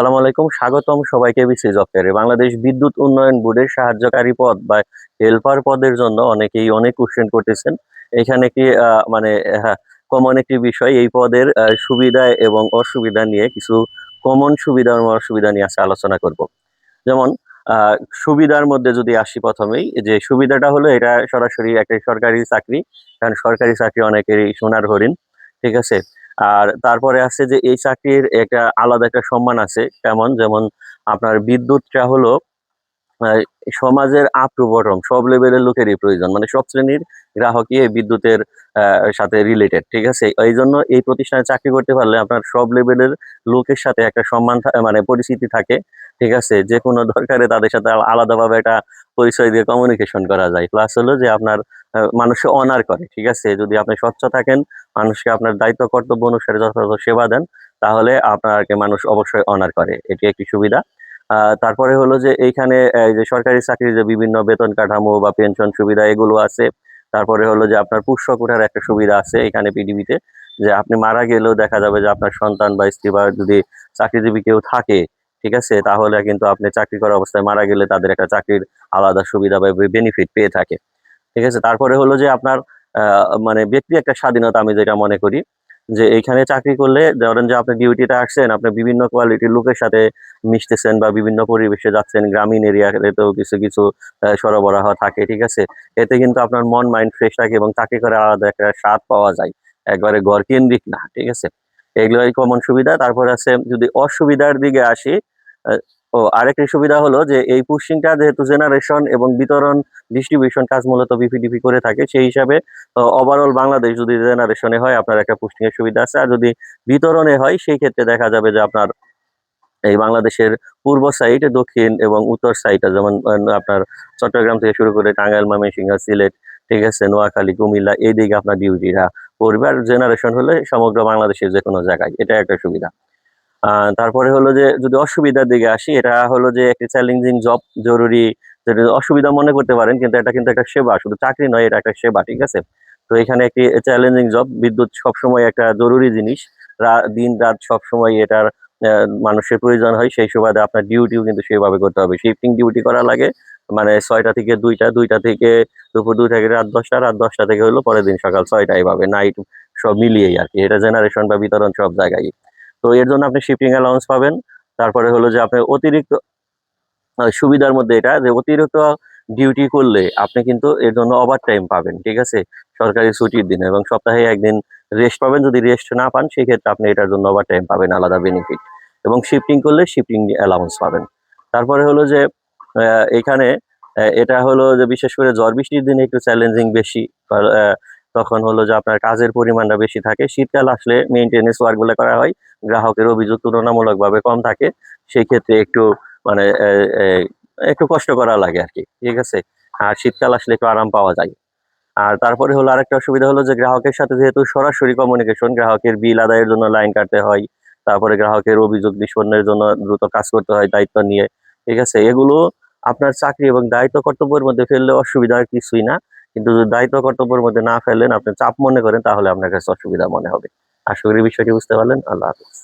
আসসালামু আলাইকুম, স্বাগতম সবাইকে বিসি জকের বাংলাদেশ বিদ্যুৎ উন্নয়ন বোর্ডের সাহায্যকারী পদ বা হেল্পার পদের জন্য অনেকেই অনেক কোশ্চেন করতেছেন। এখানে কি মানে কমন একটি বিষয়, এই পদের সুবিধা এবং অসুবিধা নিয়ে কিছু কমন সুবিধা এবং অসুবিধা নিয়ে আজকে আলোচনা করব। যেমন সুবিধার মধ্যে যদি আসি প্রথমেই, যে সুবিধাটা হলো এটা সরাসরি একটা সরকারি চাকরি, কারণ সরকারি চাকরি অনেকেরই সোনার হরিণ, ঠিক আছে? আর তারপরে আছে যে এই চাকরির একটা আলাদা একটা সম্মান আছে, কেমন? যেমন আপনার বিদ্যুৎটা হলো সমাজের আপ বটম সব লেভেলের লোকেরই প্রয়োজন। মানে সব শ্রেণির গ্রাহকই এই বিদ্যুতের সাথে রিলেটেড ঠিক আছে? এই জন্য এই প্রতিষ্ঠানে চাকরি করতে পারলে আপনার সব লেভেলের লোকের সাথে একটা সম্মান মানে পরিচিতি থাকে, ঠিক আছে? যে কোনো দরকারে তাদের সাথে আলাদাভাবে একটা পরিচয় দিয়ে কমিউনিকেশন করা যায়। প্লাস হলো যে আপনার মানুষে অনার করে, ঠিক আছে? যদি আপনি স্বচ্ছ থাকেন, মানুষকে আপনার দায়িত্ব, কর্তব্য অনুসারে যথাযথ সেবা দেন, তাহলে আপনাকে মানুষ অবশ্যই অনার করে। এটি একটি সুবিধা। তারপরে হলো যে এইখানে, এই যে সরকারি চাকরির যে বিভিন্ন বেতন কাঠামো বা পেনশন সুবিধা, এগুলো আছে। তারপরে হলো যে আপনার পুষ্য কোঠার একটা সুবিধা আছে এখানে পিডিবিতে যে আপনি মারা গেলেও দেখা যাবে যে আপনার সন্তান বা স্ত্রী বা যদি চাকরিজীবী কেউ থাকে, ঠিক আছে? তাহলে কিন্তু আপনি চাকরি করা অবস্থায় মারা গেলে তাদের একটা চাকরির আলাদা সুবিধা বা বেনিফিট পেয়ে থাকে। ঠিক আছে? তারপরে হলো যে আপনার মানে ব্যক্তি একটা স্বাধীনতা, আমি যেটা মনে করি, যে এইখানে চাকরি করলে ধরেন যে আপনি ডিউটিতে আসছেন, আপনি বিভিন্ন কোয়ালিটির লোকের সাথে মিশতেছেন বা বিভিন্ন পরিবেশে যাচ্ছেন, গ্রামীণ এরিয়াতে তো কিছু কিছু সরবরাহ থাকে, ঠিক আছে? এতে কিন্তু আপনার মন মাইন্ড ফ্রেশ থাকে এবং চাকরি করে আলাদা একটা স্বাদ পাওয়া যায়। একবারে ঘর কেন্দ্রিক না, ঠিক আছে? এগুলোই কমন সুবিধা। তারপর আছে, যদি অসুবিধার দিকে আসি ও, আরেকটি সুবিধা হলো যে এই পুশিংটা যেহেতু জেনারেশন এবং বিতরণ ডিস্ট্রিবিউশন কাজ মূলত বিপিডিপি করে থাকে, সেই হিসাবে ওভারঅল বাংলাদেশ যদি জেনারেশনে হয়, আপনার একটা পুস্টিং এর সুবিধা আছে। আর যদি বিতরণে হয়, সেই ক্ষেত্রে দেখা যাবে যে আপনার এই বাংলাদেশের পূর্ব সাইড দক্ষিণ এবং উত্তর সাইড যেমন আপনার চট্টগ্রাম থেকে শুরু করে টাঙ্গাইল, ময়মনসিংহ, সিলেট, ঠিক আছে, নোয়াখালী, কুমিল্লা এই দিকে আপনার ডিউটিরা পড়বে। আর জেনারেশন হলে সমগ্র বাংলাদেশের যে কোনো জায়গায় এটা একটা সুবিধা। তারপরে হলো যে যদি অসুবিধার দিকে আসি, এটা হলো যে একটি চ্যালেঞ্জিং জব জরুরি অসুবিধা মনে করতে পারেন, কিন্তু এটা কিন্তু একটা সেবা, শুধু চাকরি নয়, এটা একটা সেবা, ঠিক আছে? তো এখানে একটি চ্যালেঞ্জিং জব বিদ্যুৎ সবসময় একটা জরুরি জিনিস দিন রাত সবসময় এটার মানুষের প্রয়োজন হয়, সেই সুবাদে আপনার ডিউটিও কিন্তু সেইভাবে করতে হবে। শিফটিং ডিউটি করা লাগে মানে ছয়টা থেকে দুইটা দুইটা থেকে দুপুর দুই থেকে রাত দশটা রাত দশটা থেকে হলো পরের দিন সকাল ছয়টা এইভাবে নাইট সব মিলিয়েই আর কি এটা জেনারেশন বা বিতরণ সব জায়গায়। তো এর জন্য আপনি শিফটিং অ্যালাউন্স পাবেন। তারপরে হলো যে আপনি অতিরিক্ত সুবিধার মধ্যে এটা যে অতিরিক্ত ডিউটি করলে আপনি কিন্তু এর জন্য ওভার টাইম পাবেন, ঠিক আছে? সরকারি ছুটির দিনে এবং সপ্তাহে একদিন রেস্ট পাবেন। যদি রেস্ট না পান, সেক্ষেত্রে আপনি এটার জন্য ওভার টাইম পাবেন, আলাদা বেনিফিট এবং শিফটিং করলে শিফটিং অ্যালাউন্স পাবেন। তারপরে হলো যে এখানে এটা হলো যে বিশেষ করে ঝড় বৃষ্টির দিনে একটু চ্যালেঞ্জিং বেশি। তখন হলো যে আপনার কাজের পরিমাণটা বেশি থাকে। শীতকাল আসলে মেইনটেনেন্স ওয়ার্কগুলো করা হয়, গ্রাহকের অভিযোগ তুলনামূলকভাবে কম থাকে। সেই ক্ষেত্রে একটু মানে একটু কষ্ট করা লাগে আর কি ঠিক আছে? আর শীতকাল আসলে একটু আরাম পাওয়া যায়। আর তারপরে হলো আরেকটা অসুবিধা হলো যে গ্রাহকের সাথে যেহেতু সরাসরি কমিউনিকেশন গ্রাহকের বিল আদায়ের জন্য লাইন কাটতে হয়, তারপরে গ্রাহকের অভিযোগ নিষ্পন্নের জন্য দ্রুত কাজ করতে হয়, দায়িত্ব নিয়ে, ঠিক আছে? এগুলো আপনার চাকরি এবং দায়িত্ব কর্তব্যের মধ্যে ফেললে অসুবিধা কিছুই না। কিন্তু যদি দায়িত্ব কর্তব্যের মধ্যে না ফেলেন, আপনি চাপ মনে করেন, তাহলে আপনার কাছে অসুবিধা মনে হবে। আশা করি বিষয়টি বুঝতে পারলেন। আল্লাহ হাফিজ।